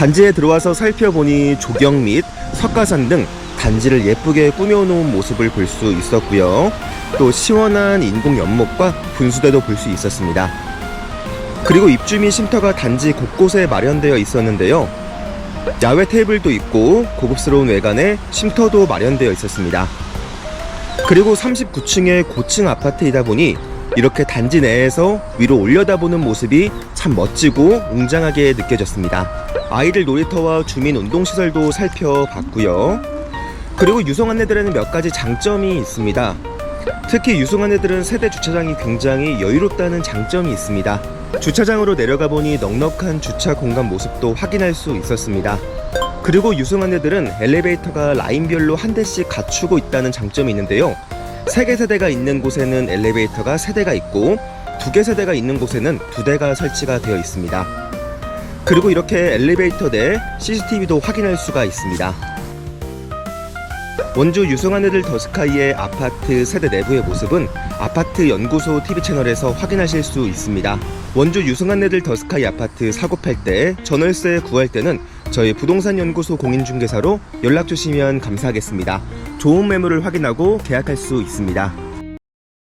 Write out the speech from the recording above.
단지에 들어와서 살펴보니 조경 및 석가산 등 단지를 예쁘게 꾸며놓은 모습을 볼 수 있었고요. 또 시원한 인공 연못과 분수대도 볼 수 있었습니다. 그리고 입주 민 쉼터가 단지 곳곳에 마련되어 있었는데요. 야외 테이블도 있고 고급스러운 외관에 쉼터도 마련되어 있었습니다. 그리고 39층의 고층 아파트이다 보니 이렇게 단지 내에서 위로 올려다보는 모습이 참 멋지고 웅장하게 느껴졌습니다. 아이들 놀이터와 주민 운동시설도 살펴봤고요. 그리고 유성 안내들에는 몇 가지 장점이 있습니다. 특히 유성 안내들은 세대 주차장이 굉장히 여유롭다는 장점이 있습니다. 주차장으로 내려가 보니 넉넉한 주차 공간 모습도 확인할 수 있었습니다. 그리고 유승 안내들은 엘리베이터가 라인별로 한 대씩 갖추고 있다는 장점이 있는데요. 세 개 세대가 있는 곳에는 엘리베이터가 세 대가 있고 두 개 세대가 있는 곳에는 두 대가 설치가 되어 있습니다. 그리고 이렇게 엘리베이터 내 CCTV도 확인할 수가 있습니다. 원주 유승안애들 더스카이의 아파트 세대 내부의 모습은 아파트 연구소 TV 채널에서 확인하실 수 있습니다. 원주 유승안애들 더스카이 아파트 사고 팔 때, 전월세 구할 때는 저희 부동산 연구소 공인중개사로 연락 주시면 감사하겠습니다. 좋은 매물을 확인하고 계약할 수 있습니다.